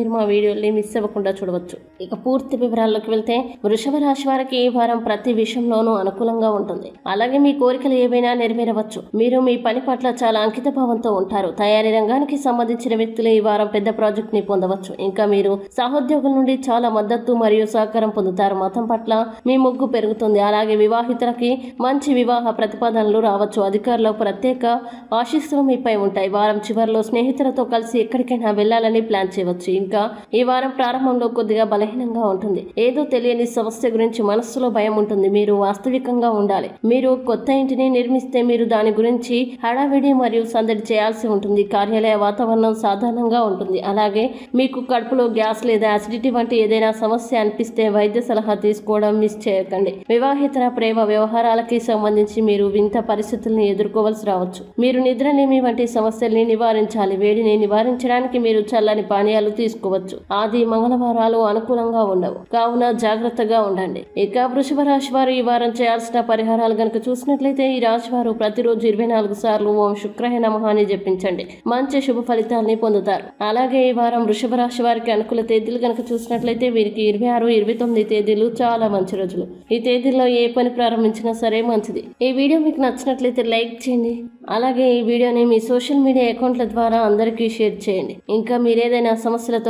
మీరు మా వీడియోని మిస్ అవ్వకుండా చూడవచ్చు. ఇక పూర్తి వివరాల్లోకి వెళ్తే వృషభ రాశి వారికి ఈ వారం ప్రతి విషయంలోనూ అనుకూలంగా ఉంటుంది. అలాగే మీ కోరికలు ఏవైనా నెరవేరవచ్చు. మీరు మీ పని పట్ల చాలా అంకిత భావంతో ఉంటారు. తయారీ రంగానికి సంబంధించిన వ్యక్తులు ఈ వారం పెద్ద ప్రాజెక్ట్ని పొందవచ్చు. ఇంకా మీరు సహోద్యోగుల నుండి చాలా మద్దతు మరియు సహకారం పొందుతారు. మతం పట్ల మీ మొగ్గు పెరుగుతుంది. అలాగే వివాహితులకి మంచి వివాహ ప్రతిపాదనలు రావచ్చు. అధికారుల ప్రత్యేక ఆశీస్సులు మీపై ఉంటాయి. వారం చివరిలో స్నేహితులతో కలిసి ఎక్కడికైనా వెళ్ళాలని ప్లాన్ చేయవచ్చు. ఇంకా ఈ వారం ప్రారంభంలో కొద్దిగా బలహీనంగా ఉంటుంది. ఏదో తెలియని సమస్య గురించి మనస్సులో భయం ఉంటుంది. మీరు వాస్తవికంగా ఉండాలి. మీరు కొత్త ఇంటిని నిర్మిస్తే మీరు దాని గురించి హడావిడి మరియు సందడి చేయాల్సి ఉంటుంది. కార్యాలయ వాతావరణం సాధారణంగా ఉంటుంది. అలాగే మీకు కడుపులో గ్యాస్ లేదా అసిడిటీ వంటి ఏదైనా సమస్య అనిపిస్తే వైద్య సలహా తీసుకోవడం మిస్ చేయకండి. వివాహితర ప్రేమ వ్యవహారాలకి సంబంధించి మీరు వింత పరిస్థితుల్ని ఎదుర్కోవాల్సి రావచ్చు. మీరు నిద్రలేమి వంటి సమస్యల్ని నివారించాలి. వేడిని నివారించడానికి మీరు చల్లని పానీయాలు తీసుకోవాలి తీసుకోవచ్చు ఆది మంగళవారాలు అనుకూలంగా ఉండవు. కావున జాగ్రత్తగా ఉండండి. ఇక వృషభ రాశి వారు ఈ వారం చేయాల్సిన పరిహారాలు గనుక చూసినట్లయితే ఈ రాశి వారు ప్రతిరోజు ఇరవై నాలుగు సార్లు ఓం శుక్రహ నమః అని జపించండి. మంచి శుభ ఫలితాల్ని పొందుతారు. అలాగే ఈ వారం వృషభ రాశి వారికి అనుకూల తేదీలు గనుక చూసినట్లయితే వీరికి ఇరవై ఆరు ఇరవై తొమ్మిది తేదీలు చాలా మంచి రోజులు. ఈ తేదీల్లో ఏ పని ప్రారంభించినా సరే మంచిది. ఈ వీడియో మీకు నచ్చినట్లయితే లైక్ చేయండి. అలాగే ఈ వీడియోని మీ సోషల్ మీడియా అకౌంట్ల ద్వారా అందరికీ షేర్ చేయండి. ఇంకా మీరేదైనా సమస్యలతో